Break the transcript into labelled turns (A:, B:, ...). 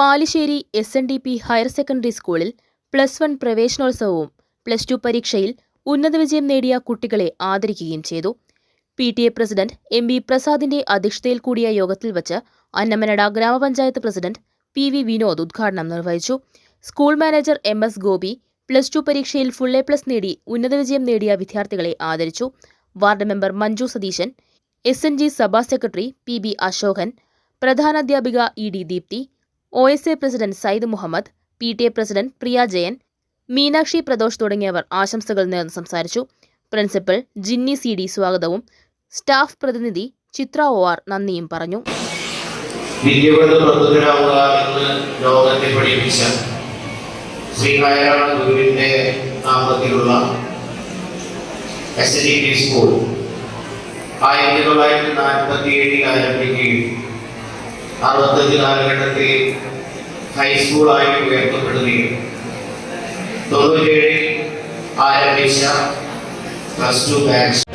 A: Palissery S N D P higher secondary സ്കൂളിൽ plus one പ്രവേശനോത്സവവും plus two പരീക്ഷയിൽ ഉന്നത വിജയം നേടിയ കുട്ടികളെ ആദരിക്കുകയും ചെയ്തു. P T A president M V പ്രസാദിന്റെ അധ്യക്ഷതയിൽ കൂടിയ യോഗത്തിൽ വച്ച് അന്നമനട ഗ്രാമപഞ്ചായത്ത് പ്രസിഡന്റ് പി വി വിനോദ് ഉദ്ഘാടനം നിർവഹിച്ചു. School manager M S Gopi plus two പരീക്ഷയിൽ ഫുൾ എ പ്ലസ് നേടി ഉന്നത വിജയം നേടിയ വിദ്യാർത്ഥികളെ ആദരിച്ചു. Ward member Manju Satheesan S N G സഭാ secretary P B Ashokan പ്രധാനാധ്യാപിക E D Deepthi O S A president Sayyid Muhammad P T A president Priya Jayan Meenakshi Pradosh തുടങ്ങിയവർ ആശംസകൾ നേർന്ന് സംസാരിച്ചു. പ്രിൻസിപ്പൽ ജിന്നി സി ഡി സ്വാഗതവും സ്റ്റാഫ് പ്രതിനിധി ചിത്ര O R നന്ദിയും പറഞ്ഞു.
B: ലോകത്തെ പഠിപ്പിച്ച ശ്രീനാരായണ ഗുരുവിന്റെ സ്കൂൾ ആയിരത്തി തൊള്ളായിരത്തി നാൽപ്പത്തി ഏഴിൽ ആരംഭിക്കുകയും അറുപത്തഞ്ച് കാലഘട്ടത്തിൽ ഹൈസ്കൂളായി ഉയർത്തപ്പെടുകയും തൊണ്ണൂറ്റേഴിൽ ആരംഭിച്ച പ്ലസ് ടു ബാച്ച്